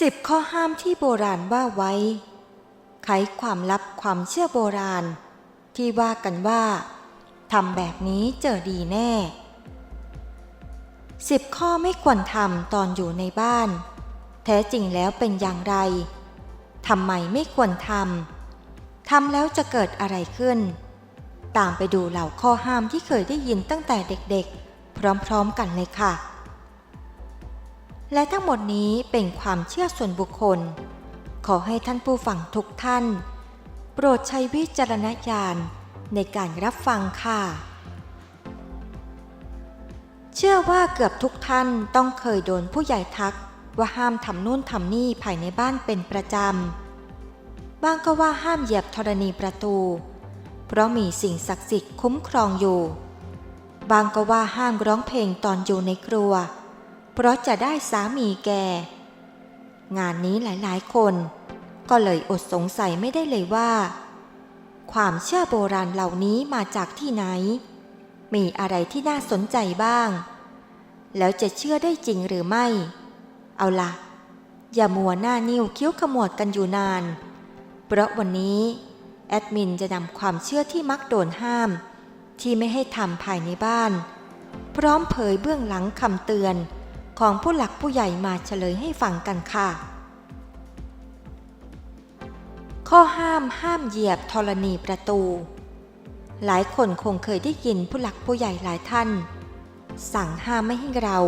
สิบข้อห้ามที่โบราณว่าไว้ ไขความลับความเชื่อโบราณ ที่ว่ากันว่าทำแบบนี้เจอดีแน่สิบข้อไม่ควรทำตอนอยู่ในบ้าน แท้จริงแล้วเป็นอย่างไรทำไมไม่ควรทำทำแล้วจะเกิดอะไรขึ้น ตามไปดูเหล่าข้อห้ามที่เคยได้ยินตั้งแต่เด็กๆ พร้อมๆกันเลยค่ะ และทั้งหมดนี้เป็นความเชื่อส่วนบุคคล ขอให้ท่านผู้ฟังทุกท่าน โปรดใช้วิจารณญาณในการรับฟังค่ะ เชื่อว่าเกือบทุกท่านต้องเคยโดนผู้ใหญ่ทักว่าห้ามทำนู่นทำนี่ภายในบ้านเป็นประจำบางก็ว่าห้ามเหยียบธรณีประตู เพราะมีสิ่งศักดิ์สิทธิ์คุ้มครองอยู่ บางก็ว่าห้ามร้องเพลงตอนอยู่ในครัวเเพราะจะได้สามีแก งานนี้หลายๆ คน ก็เลยอดสงสัยไม่ได้เลยว่า ความเชื่อโบราณเหล่านี้มาจากที่ไหน มีอะไรที่น่าสนใจบ้าง แล้วจะเชื่อได้จริงหรือไม่ เอาละอย่ามัวหน้านิ้วคิ้วขมวดกันอยู่นาน เพราะวันนี้ แอดมินจะนำความเชื่อที่มักโดนห้าม ที่ไม่ให้ทำภายในบ้าน พร้อมเผยเบื้องหลังคำเตือน ของผู้หลักผู้ใหญ่มาเฉลยให้ฟังกันค่ะ ข้อห้ามห้ามเหยียบธรณีประตู หลายคนคงเคยได้ยินผู้หลักผู้ใหญ่หลายท่าน สั่งห้ามไม่ให้เรา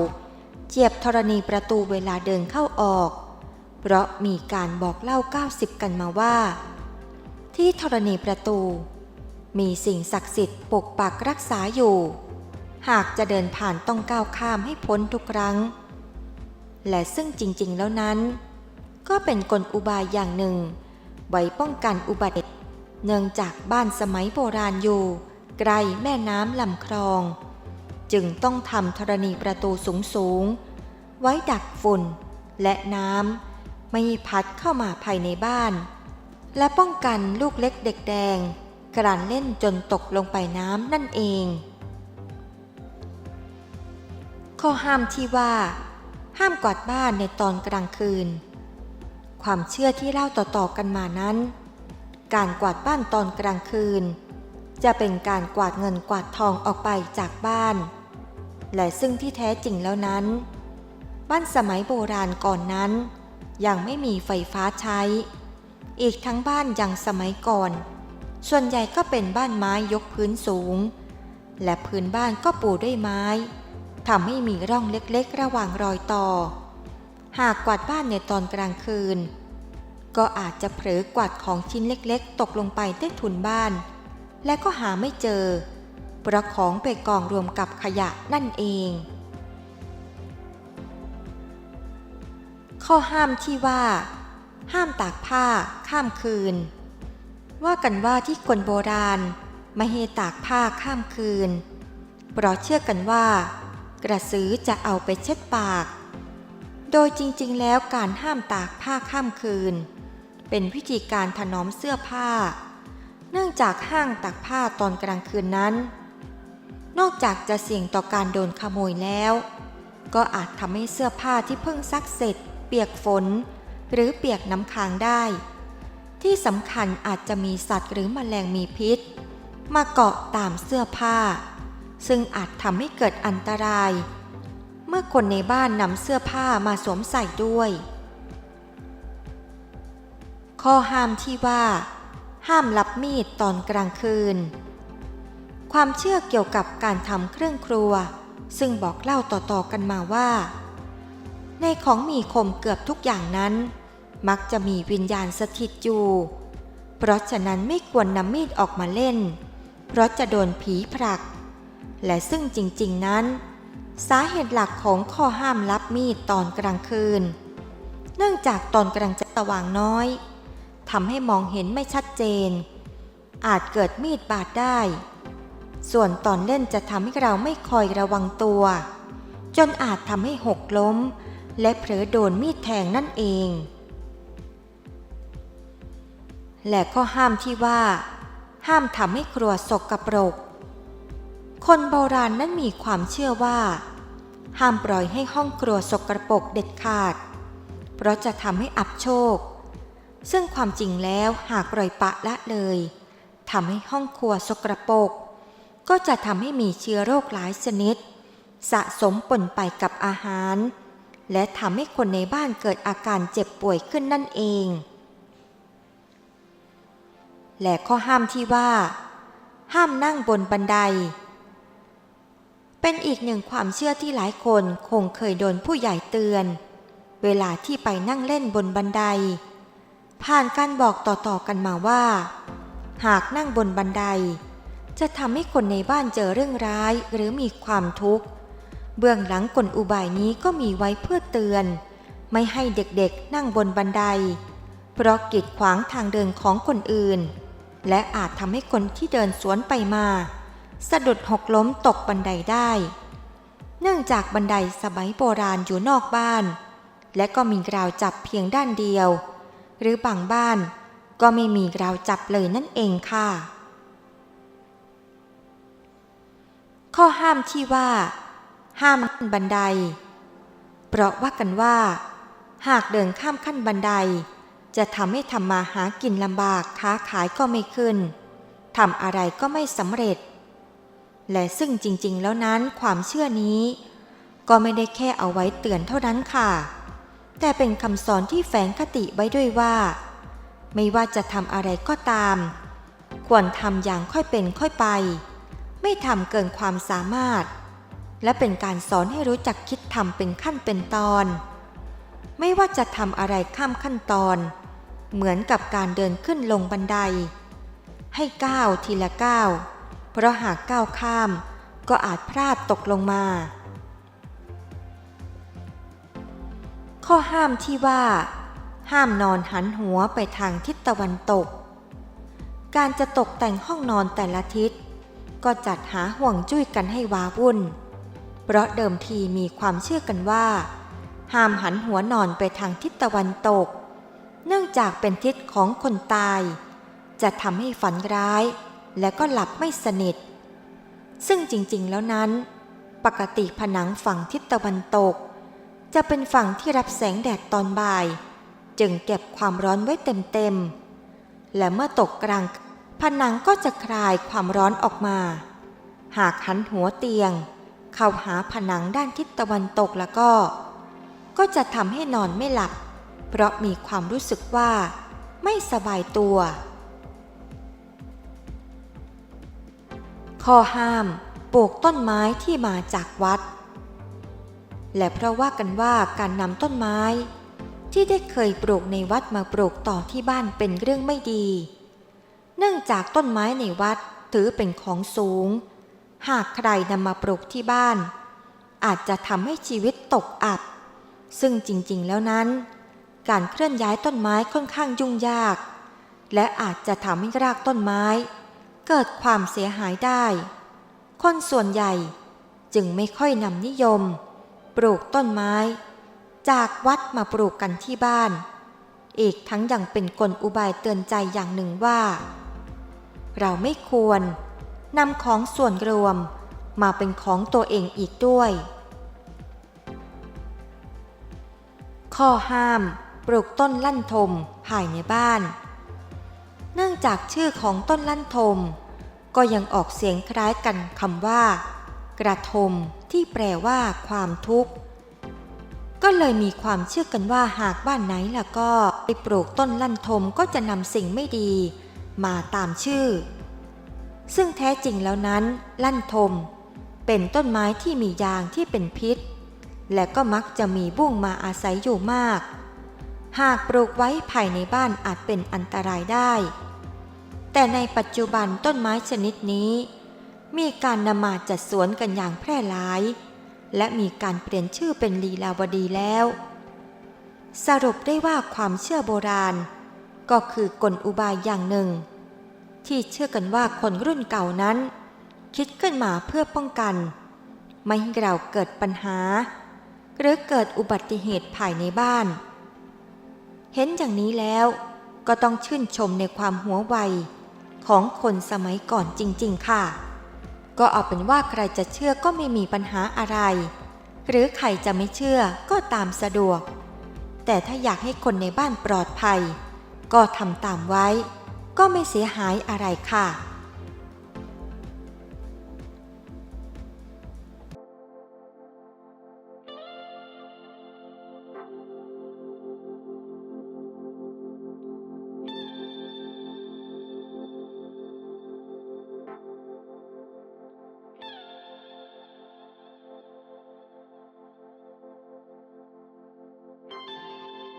เหยียบธรณีประตูเวลาเดินเข้าออก เพราะมีการบอกเล่า 90 กันมาว่า ที่ธรณีประตู มีสิ่งศักดิ์สิทธิ์ปกปักรักษาอยู่หากจะเดินผ่านต้องก้าวข้ามให้พ้นทุกครั้ง และซึ่งจริงๆ แล้วนั้น ก็เป็นกลอุบายอย่างหนึ่ง ไว้ป้องกันอุบัติเหตุเนื่องจากบ้านสมัยโบราณอยู่ ไกลแม่น้ำลำคลอง จึงต้องทำธรณีประตูสูงๆ ไว้ดักฝุ่นและน้ำไม่ให้พัดเข้ามาภายในบ้าน และป้องกันลูกเล็กเด็กแดงกระนเล่นจนตกลงไปน้ำนั่นเอง ข้อห้ามที่ว่า ห้ามกวาดบ้านในตอนกลางคืน ความเชื่อที่เล่าต่อๆกันมานั้น การกวาดบ้านตอนกลางคืน จะเป็นการกวาดเงินกวาดทองออกไปจากบ้าน และซึ่งที่แท้จริงแล้วนั้น บ้านสมัยโบราณก่อนนั้น ยังไม่มีไฟฟ้าใช้ อีกทั้งบ้านยังสมัยก่อน ส่วนใหญ่ก็เป็นบ้านไม้ยกพื้นสูง และพื้นบ้านก็ปูด้วยไม้ ทำให้มีร่องเล็กๆ ระหว่างรอยต่อ หากกวาดบ้านในตอนกลางคืน ก็อาจจะเผลอกวาดของชิ้นเล็กๆ ตกลงไปใต้ถุนบ้าน และก็หาไม่เจอเพราะของไปกองรวมกับขยะนั่นเอง ข้อห้ามที่ว่า ห้ามตากผ้าข้ามคืน ว่ากันว่าที่คนโบราณไม่ให้ตากผ้าข้ามคืน เพราะเชื่อกันว่า กระสือจะเอาไปเช็ดปาก โดยจริงๆ แล้วการห้ามตากผ้าข้ามคืน เป็นวิธีการถนอมเสื้อผ้า เนื่องจากห้างตากผ้าตอนกลางคืนนั้น นอกจากจะเสี่ยงต่อการโดนขโมยแล้ว ก็อาจทำให้เสื้อผ้าที่เพิ่งซักเสร็จ เปียกฝน หรือเปียกน้ำค้างได้ ที่สำคัญอาจจะมีสัตว์หรือมแมลงมีพิษ มาเกาะตามเสื้อผ้า ซึ่งอาจทำให้เกิดอันตราย เมื่อคนในบ้านนำเสื้อผ้ามาสวมใส่ด้วย ข้อห้ามที่ว่า ห้ามรับมีดตอนกลางคืน ความเชื่อเกี่ยวกับการทำเครื่องครัว ซึ่งบอกเล่าต่อๆกันมาว่า ในของมีคมเกือบทุกอย่างนั้น มักจะมีวิญญาณสถิตอยู่ เพราะฉะนั้นไม่ควรนำมีดออกมาเล่น เพราะจะโดนผีผลัก และซึ่งจริงๆนั้น สาเหตุหลักของข้อห้ามรับมีดตอนกลางคืน เนื่องจากตอนกลางจะสว่างน้อยทำให้มองเห็นไม่ชัดเจน อาจเกิดมีดบาดได้ ส่วนตอนเล่นจะทำให้เราไม่คอยระวังตัว จนอาจทำให้หกล้ม และเผลอโดนมีดแทงนั่นเอง และข้อห้ามที่ว่า ห้ามทำให้ครัวสกกระปรก คนโบราณนั้นมีความเชื่อว่า ห้ามปล่อยให้ห้องครัวสกรปรกเด็ดขาด เพราะจะทำให้อับโชค ซึ่งความจริงแล้วหากปล่อยปะละเลยทำให้ห้องครัวสกรปรกก็จะทำให้มีเชื้อโรคหลายชนิด สะสมปนไปกับอาหาร และทำให้คนในบ้านเกิดอาการเจ็บป่วยขึ้นนั่นเอง และข้อห้ามที่ว่า ห้ามนั่งบนบันได เป็นอีกหนึ่งความเชื่อที่หลายคนคงเคยโดนผู้ใหญ่เตือน เวลาที่ไปนั่งเล่นบนบันได ผ่านการบอกต่อๆกันมาว่า หากนั่งบนบันได จะทำให้คนในบ้านเจอเรื่องร้ายหรือมีความทุกข์ เบื้องหลังกลอุบายนี้ก็มีไว้เพื่อเตือน ไม่ให้เด็กๆนั่งบนบันได เพราะกีดขวางทางเดินของคนอื่น และอาจทำให้คนที่เดินสวนไปมา สะดุดหกล้มตกบันไดได้ เนื่องจากบันไดสมัยโบราณอยู่นอกบ้าน และก็มีราวจับเพียงด้านเดียว หรือบางบ้านก็ไม่มีราวจับเลยนั่นเองค่ะ ข้อห้ามที่ว่า ห้ามขึ้นบันได เพราะว่ากันว่า หากเดินข้ามขั้นบันได จะทำให้ทำมาหากินลำบากค้าขายก็ไม่ขึ้นทำอะไรก็ไม่สำเร็จ และซึ่งจริงๆ แล้วนั้นความเชื่อนี้ ก็ไม่ได้แค่เอาไว้เตือนเท่านั้นค่ะ แต่เป็นคำสอนที่แฝงคติไว้ด้วยว่า ไม่ว่าจะทำอะไรก็ตาม ควรทำอย่างค่อยเป็นค่อยไป ไม่ทำเกินความสามารถ และเป็นการสอนให้รู้จักคิดทำเป็นขั้นเป็นตอน ไม่ว่าจะทำอะไรข้ามขั้นตอน เหมือนกับการเดินขึ้นลงบันได ให้ก้าวทีละก้าว เพราะหากก้าวข้ามก็อาจพลาดตกลงมา ข้อห้ามที่ว่า ห้ามนอนหันหัวไปทางทิศตะวันตก การจะตกแต่งห้องนอนแต่ละทิศ ก็จัดหาห่วงจุ้ยกันให้วาวุ่น เพราะเดิมทีมีความเชื่อกันว่า ห้ามหันหัวนอนไปทางทิศตะวันตก เนื่องจากเป็นทิศของคนตาย จะทำให้ฝันร้าย และก็หลับไม่สนิท ซึ่งจริงๆแล้วนั้น ปกติผนังฝั่งทิศตะวันตก จะเป็นฝั่งที่รับแสงแดดตอนบ่าย จึงเก็บความร้อนไว้เต็มๆ และเมื่อตกกลาง ผนังก็จะคลายความร้อนออกมา หากหันหัวเตียง เข้าหาผนังด้านทิศตะวันตกแล้วก็ ก็จะทำให้นอนไม่หลับ เพราะมีความรู้สึกว่าไม่สบายตัว ข้อห้ามปลูกต้นไม้ที่มาจากวัด และเพราะว่ากันว่าการนำต้นไม้ ที่ได้เคยปลูกในวัดมาปลูกต่อที่บ้านเป็นเรื่องไม่ดี เนื่องจากต้นไม้ในวัดถือเป็นของสูง หากใครนำมาปลูกที่บ้าน อาจจะทำให้ชีวิตตกอับ ซึ่งจริงๆแล้วนั้น การเคลื่อนย้ายต้นไม้ค่อนข้างยุ่งยาก และอาจจะทำให้รากต้นไม้ เกิดความเสียหายได้ คนส่วนใหญ่จึงไม่ค่อยนำนิยม ปลูกต้นไม้ จากวัดมาปลูกกันที่บ้าน อีกทั้งยังเป็นกลอุบายเตือนใจอย่างหนึ่งว่า เราไม่ควรนำของส่วนรวมมาเป็นของตัวเองอีกด้วย ข้อห้าม ปลูกต้นลั่นทมภายในบ้าน เนื่องจากชื่อของต้นลั่นทม ก็ยังออกเสียงคล้ายกันคำว่า กระทมที่แปลว่าความทุกข์ ก็เลยมีความเชื่อกันว่าหากบ้านไหนล่ะก็ไปปลูกต้นลั่นทมก็จะนำสิ่งไม่ดี มาตามชื่อ ซึ่งแท้จริงแล้วนั้น ลั่นทม เป็นต้นไม้ที่มียางที่เป็นพิษ และก็มักจะมีบุ้งมาอาศัยอยู่มากหากปลูกไว้ภายในบ้านอาจเป็นอันตรายได้ แต่ในปัจจุบันต้นไม้ชนิดนี้ มีการนำมาจัดสวนกันอย่างแพร่หลาย และมีการเปลี่ยนชื่อเป็นลีลาวดีแล้ว สรุปได้ว่าความเชื่อโบราณ ก็คือกลอุบายอย่างหนึ่ง ที่เชื่อกันว่าคนรุ่นเก่านั้น คิดขึ้นมาเพื่อป้องกัน ไม่ให้เราเกิดปัญหา หรือเกิดอุบัติเหตุภายในบ้าน เห็นอย่างนี้แล้วก็ต้องชื่นชมในความหัวไว ของคนสมัยก่อนจริง ๆ ค่ะ ก็เอาเป็นว่าใครจะเชื่อก็ไม่มีปัญหาอะไร หรือใครจะไม่เชื่อก็ตามสะดวก แต่ถ้าอยากให้คนในบ้านปลอดภัย ก็ทำตามไว้ ก็ไม่เสียหายอะไรค่ะ